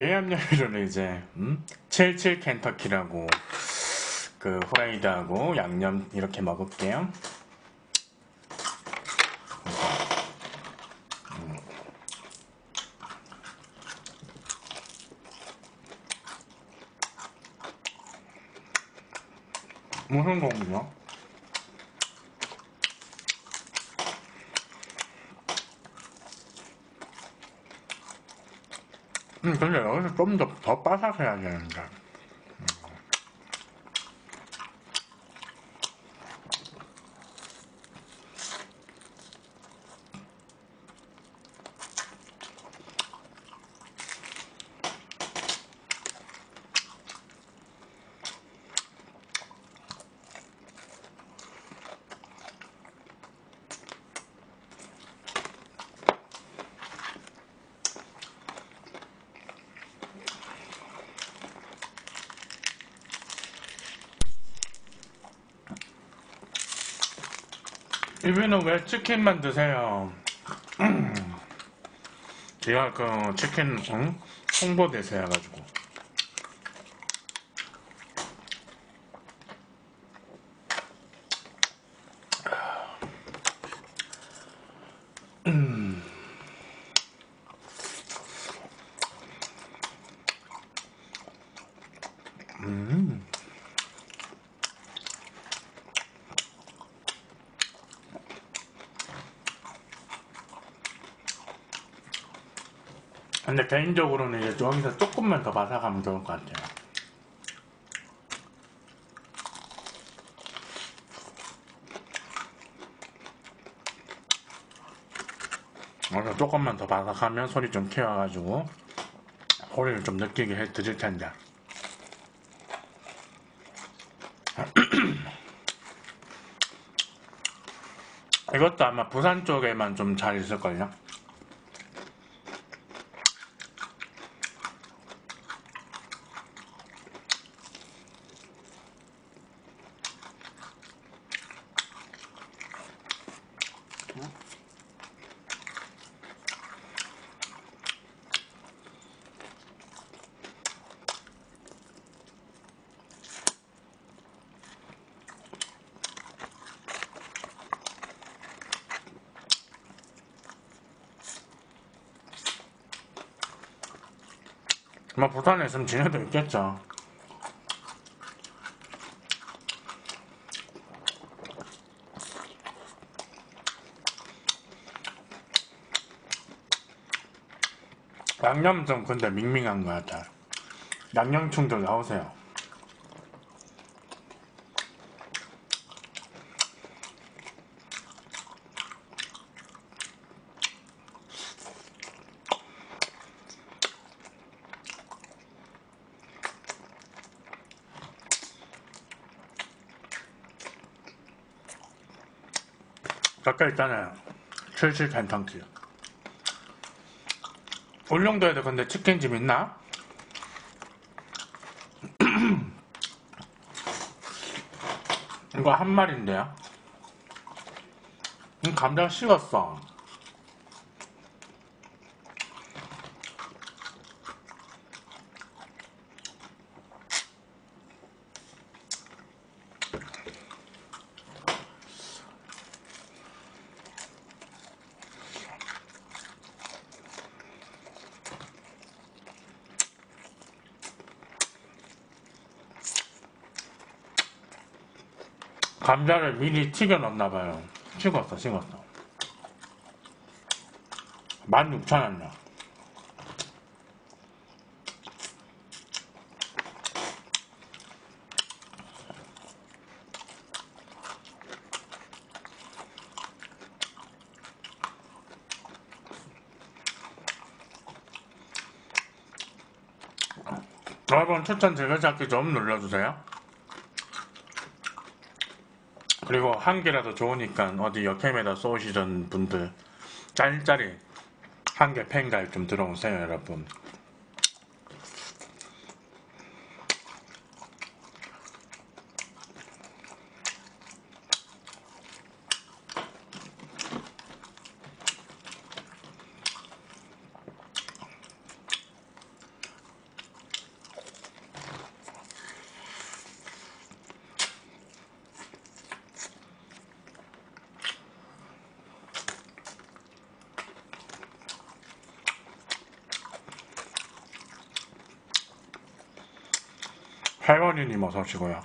요리를 이제 음? 77 켄터키라고 그 후라이드하고 양념 이렇게 먹을게요. 음. 무슨 고기요? 음, 근데 여기서 좀 더, 더 바삭해야 되는데. 이분은 왜 치킨만 드세요? 제가 그 치킨 응? 홍보대사 해가지고 근데 개인적으로는 이제 여기서 조금만 더 바삭하면 좋을 것 같아요. 그래서 조금만 더 바삭하면 소리 좀 키워가지고 소리를 좀 느끼게 해 드릴 텐데. 이것도 아마 부산 쪽에만 좀 잘 있을걸요? 뭐 부산에 있으면 지네도 있겠죠. 양념 좀 근데 밍밍한 것 같아. 양념충들 나오세요. 아까 있잖아요. 77 캔턴키. 울릉도에도 근데 치킨집 있나? 이거 한 마리인데요. 음, 감자 식었어. 감자를 미리 튀겨 넣었나봐요. 식었어, 식었어. 16,000원이야. 여러분 추천 즐겨찾기 좀 눌러주세요. 그리고 한 개라도 좋으니까 어디 역캠에다 쏘시던 분들 짤짤이 한 개 팬가입 좀 들어오세요 여러분 할머니님 어서 오시고요.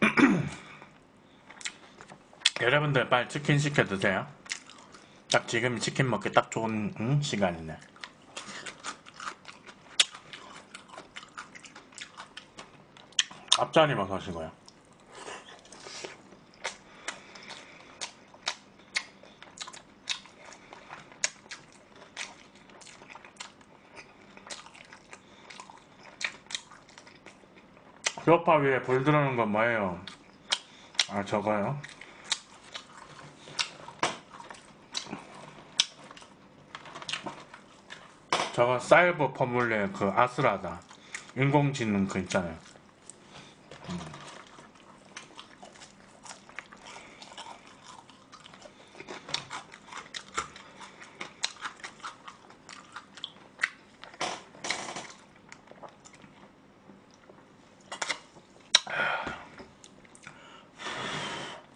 여러분들 빨리 치킨 시켜 드세요. 딱 지금 치킨 먹기 딱 좋은 음, 시간이네. 앞자리 어서 오시고요. 소파 위에 불 들어오는 건 뭐예요? 아 저거요? 저거 사이버 퍼뮬레 그 아스라다 인공지능 그 있잖아요.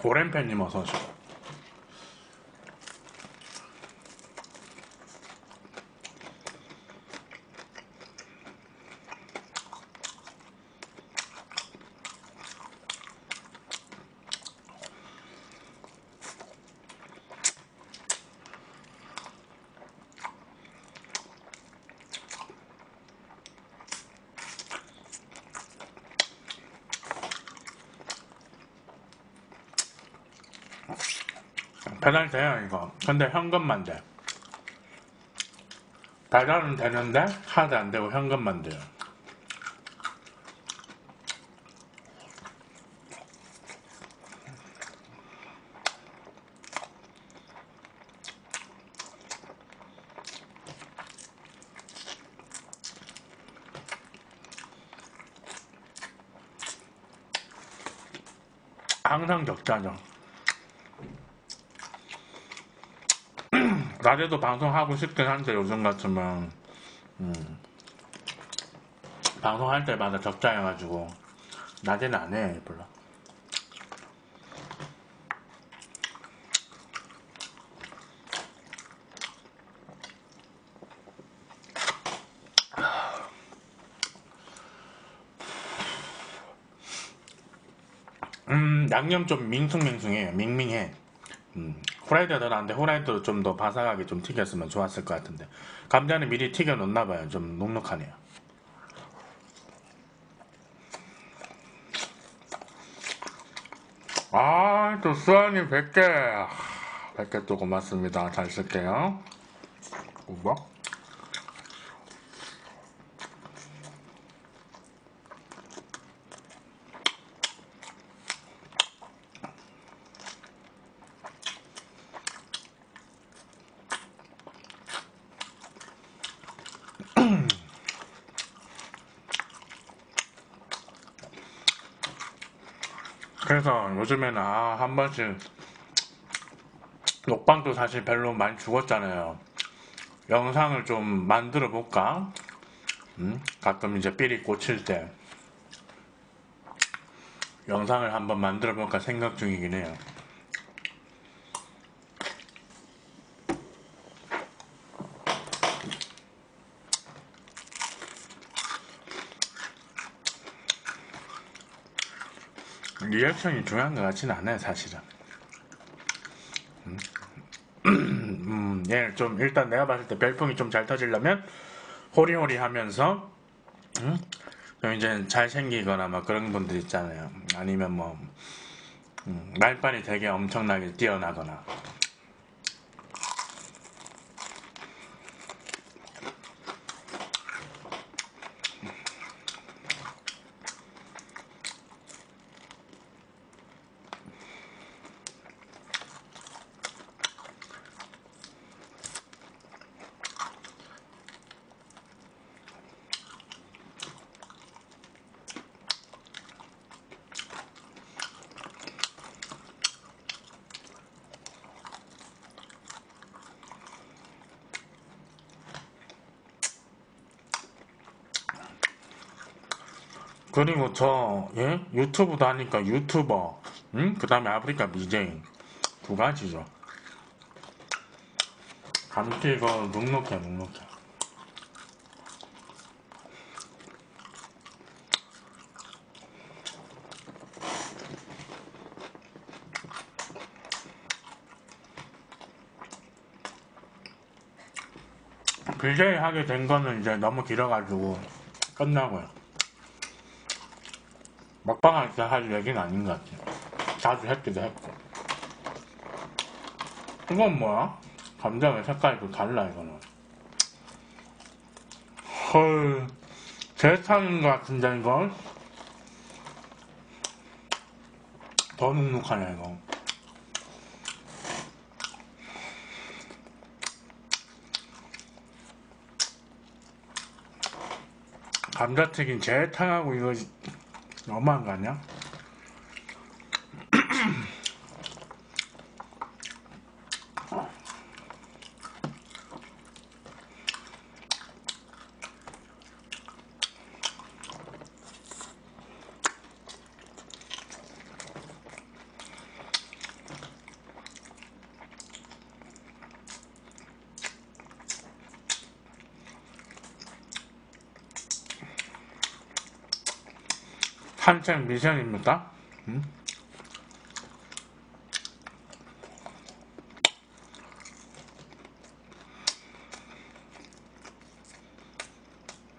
5連敗にも損傷 돼요 이거. 근데 현금만 돼 배달은 되는데 카드 안 되고 현금만 돼요. 항상 적자죠 낮에도 방송하고 싶긴 한데 요즘 같으면 음, 방송할 때마다 적자여가지고 낮에는 안 해 별로. 음 양념 좀 밍숭맹숭해요 밍밍해 음, 후라이드가 더 나은데 후라이드도 좀더 바삭하게 좀 튀겼으면 좋았을 것 같은데. 감자는 미리 튀겨 놓나 봐요. 좀 눅눅하네요. 아또 수아님 100개. 100개 또 고맙습니다. 잘 쓸게요. 우와 그래서 요즘에는 아, 한 번씩 녹방도 사실 별로 많이 죽었잖아요. 영상을 좀 만들어 볼까? 음? 가끔 이제 삘이 꽂힐 때 영상을 한번 만들어 볼까 생각 중이긴 해요. 리액션이 중요한 것 같지는 않아요, 사실은. 음, 음, 예, 좀 일단 내가 봤을 때 별풍이 좀 잘 터지려면 호리호리 하면서 음? 좀 이제 잘생기거나 막 그런 분들 있잖아요. 아니면 뭐 음, 말빨이 되게 엄청나게 뛰어나거나 그리고 저 예? 유튜브도 하니까 유튜버 음? 그 다음에 아프리카 미제인 두 가지죠 감기 이거 눅눅해 눅눅해 빌제이 하게 된 거는 이제 너무 길어가지고 끝나고요 먹방 할 얘기는 아닌 것 같아요. 자주 했기도 했고. 이건 뭐야? 감자의 색깔이 또 달라, 이거는. 헐, 제 스타일인 것 같은데, 이건? 더 눅눅하네, 이거. 감자튀김 재탕하고 이거 너무한 거 아니야? 산책 미션입니까? 음?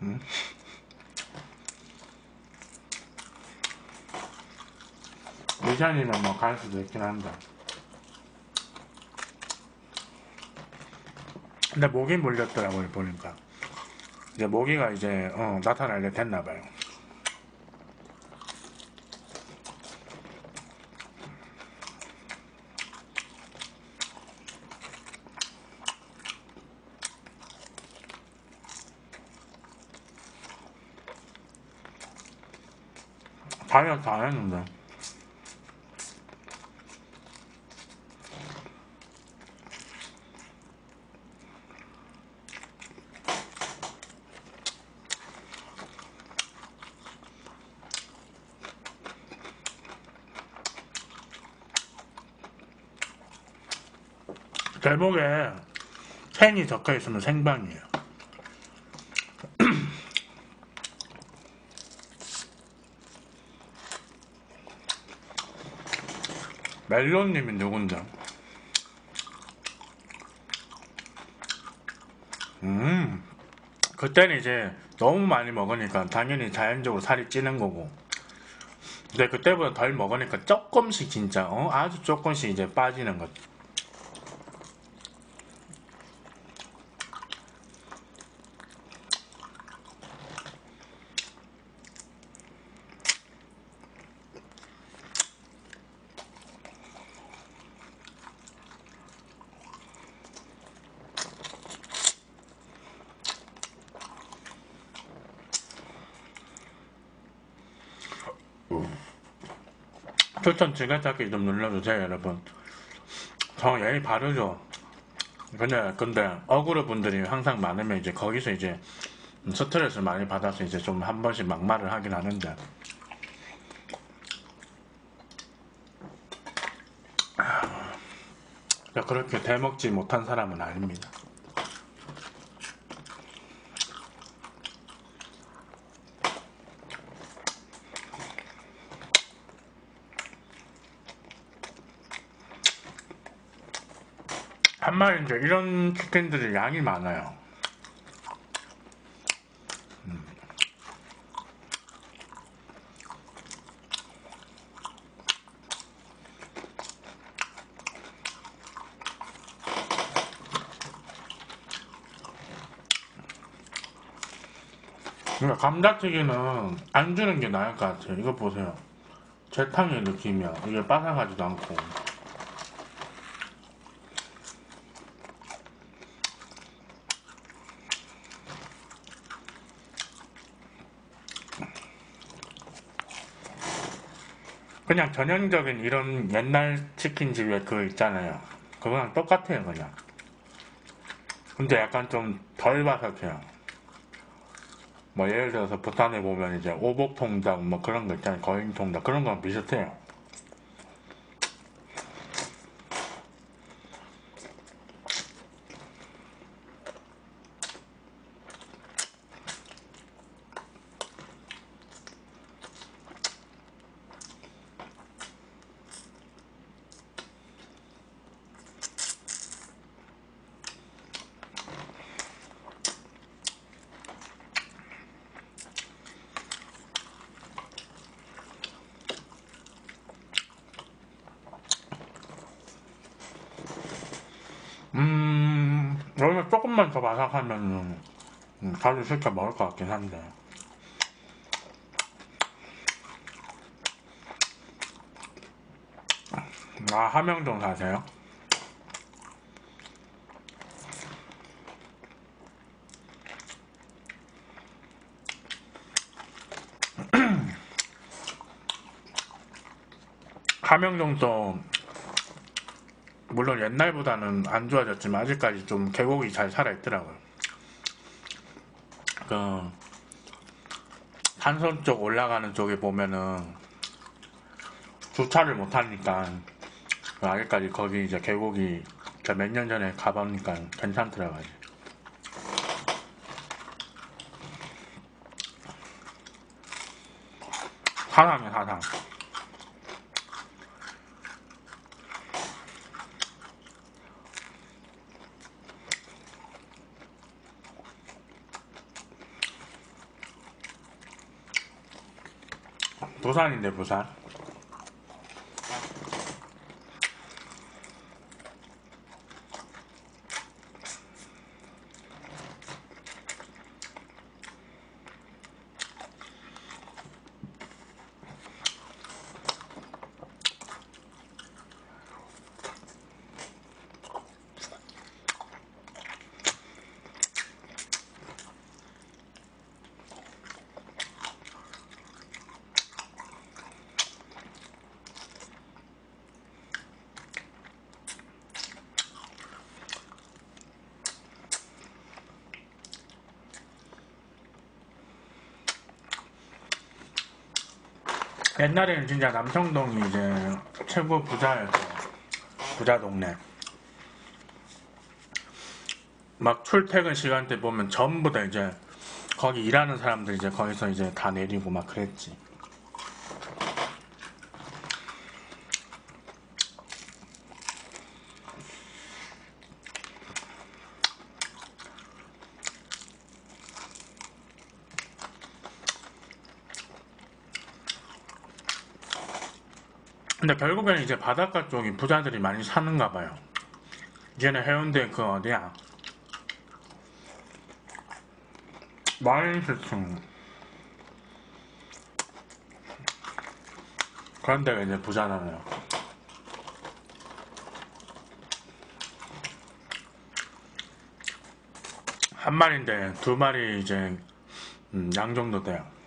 음? 미션이면 뭐 갈 수도 있긴 한데. 근데 모기 물렸더라고요, 보니까. 이제 모기가 이제, 어, 나타나게 됐나봐요. 다이어트 안 했는데. 제목에 생이 적혀 있으면 생방이에요. 멜론님이 누군데? 음, 그때는 이제 너무 많이 먹으니까 당연히 자연적으로 살이 찌는 거고. 근데 그때보다 덜 먹으니까 조금씩 진짜, 어? 아주 조금씩 이제 빠지는 거지. 추천 지게찾기 좀 눌러주세요, 여러분. 저 예의 바르죠. 근데, 근데, 어그로 분들이 항상 많으면 이제 거기서 이제 스트레스를 많이 받아서 이제 좀 한 번씩 막말을 하긴 하는데. 아, 그렇게 대먹지 못한 사람은 아닙니다. 한 마리인데 이런 치킨들이 양이 많아요. 음. 그러니까 감자튀김은 안 주는 게 나을 것 같아요. 이거 보세요. 재탕의 느낌이야. 이게 바삭하지도 않고. 그냥 전형적인 이런 옛날 치킨집에 그 있잖아요. 그거랑 똑같아요, 그냥. 근데 약간 좀 덜 바삭해요. 뭐 예를 들어서 부산에 보면 이제 오복통닭 뭐 그런 거 있잖아요. 거인통닭 그런 거랑 비슷해요. 음, 자주 시켜 먹을 것 같긴 한데 아 함영동 사세요? 함영동도 물론 옛날보다는 안 좋아졌지만 아직까지 좀 계곡이 잘 살아있더라고요. 그 산선 쪽 올라가는 쪽에 보면은 주차를 못 하니까 아직까지 거기 이제 계곡이 몇 년 전에 가보니까 괜찮더라고요. 사상이야 사상. 부산인데 부산. 옛날에는 진짜 남청동이 이제 최고 부자였어요. 부자 동네. 막 출퇴근 시간대 보면 전부 다 이제 거기 일하는 사람들 이제 거기서 이제 다 내리고 막 그랬지. 결국에는 이제 바닷가 쪽이 부자들이 많이 사는가 봐요. 이제는 해운대 그 어디야? 마인스층 그런 데가 이제 부자잖아요. 한 마리인데 두 마리 이제 음, 양 정도 돼요.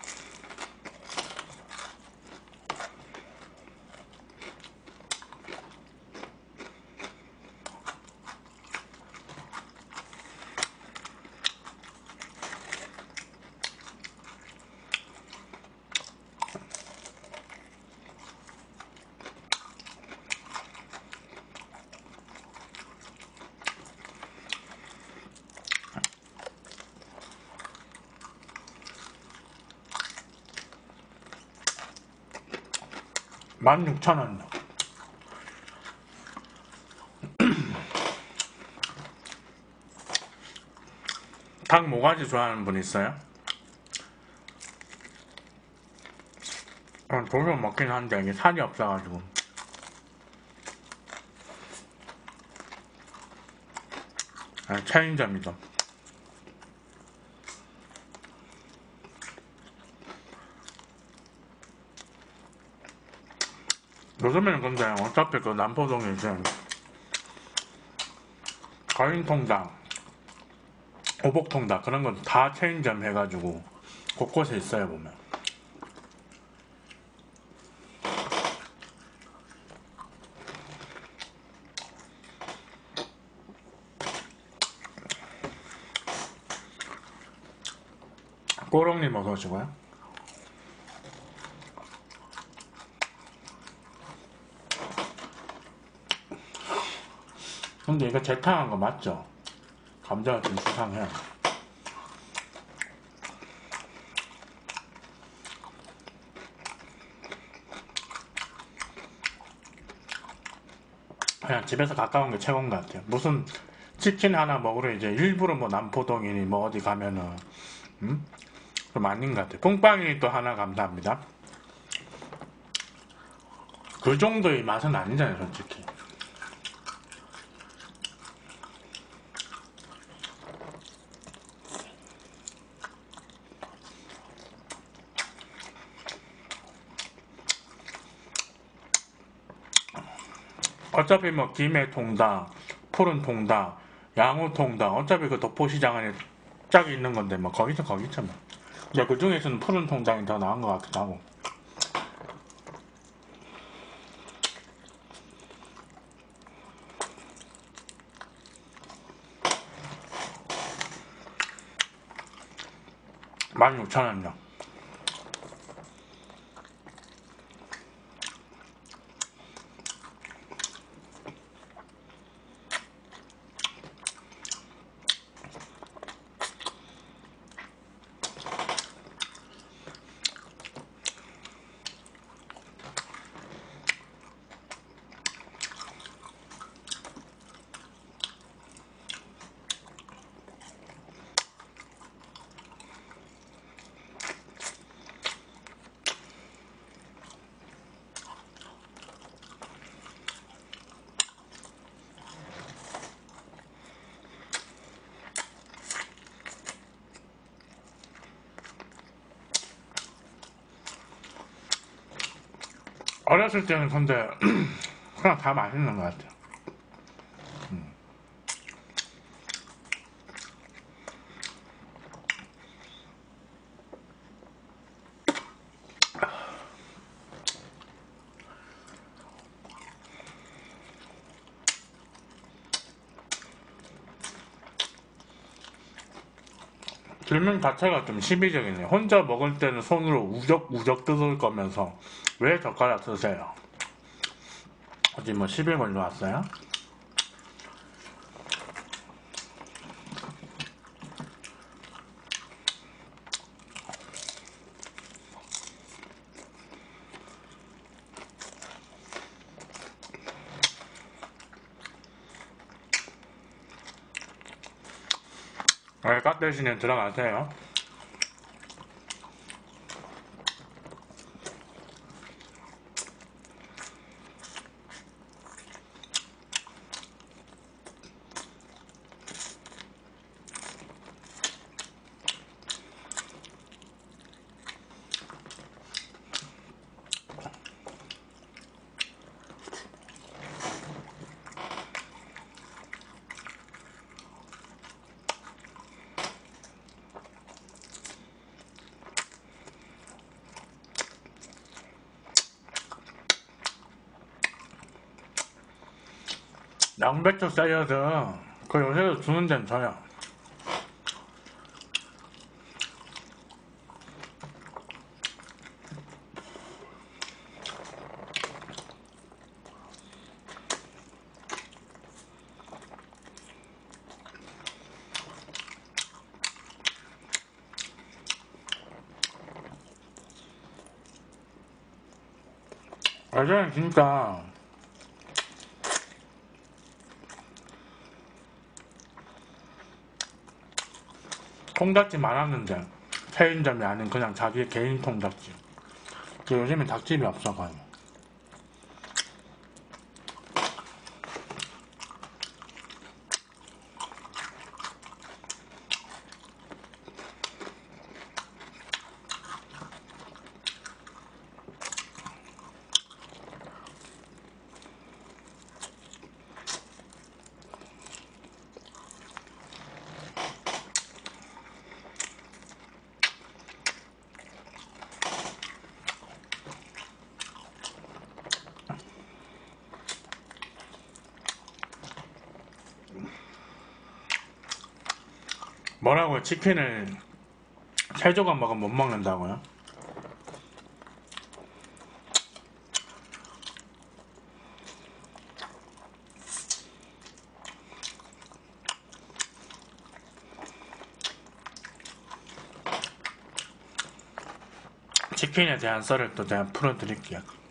만 육천 원. 닭 모가지 좋아하는 분 있어요? 어, 도로 먹긴 한데 이게 살이 없어가지고 아, 체인점이죠. 요즘에는 근데 어차피 그 남포동에 이제 거인통닭, 오복통닭 그런 건 다 체인점 해가지고 곳곳에 있어요 보면. 꼬롱님 어서 오시고요. 근데 이거 재탕한 거 맞죠? 감자가 좀 수상해. 그냥 집에서 가까운 게 최고인 것 같아요. 무슨 치킨 하나 먹으러 이제 일부러 뭐 남포동이니 뭐 어디 가면은 음? 좀 아닌 것 같아요. 뿡빵이 또 하나 감사합니다. 그 정도의 맛은 아니잖아요, 솔직히. 어차피 뭐 김해 통닭, 푸른 통닭, 양호 통닭 어차피 그 도포시장 안에 쫙 있는 건데 뭐 거기서 거기죠 뭐. 이제 그 중에서는 푸른 통닭이 더 나은 것 같기도 하고. 만 육천 원이요. 어렸을 때는 근데 그냥 다 맛있는 것 같아요. 음. 질문 자체가 좀 시비적이네요. 혼자 먹을 때는 손으로 우적우적 뜯을 거면서 왜 젓가락 쓰세요? 어디 뭐 시비 걸려 왔어요? 알까 대신에 들어가세요. 양배추 샐러드 그 요새도 주는 데는 저요. 예전에 진짜 통닭집 많았는데 체인점이 아닌 그냥 자기 개인 통닭집. 그 요즘엔 닭집이 없어가지고 뭐라고요? 치킨을 세 조각 먹으면 못 먹는다고요? 치킨에 대한 썰을 또 제가 풀어드릴게요.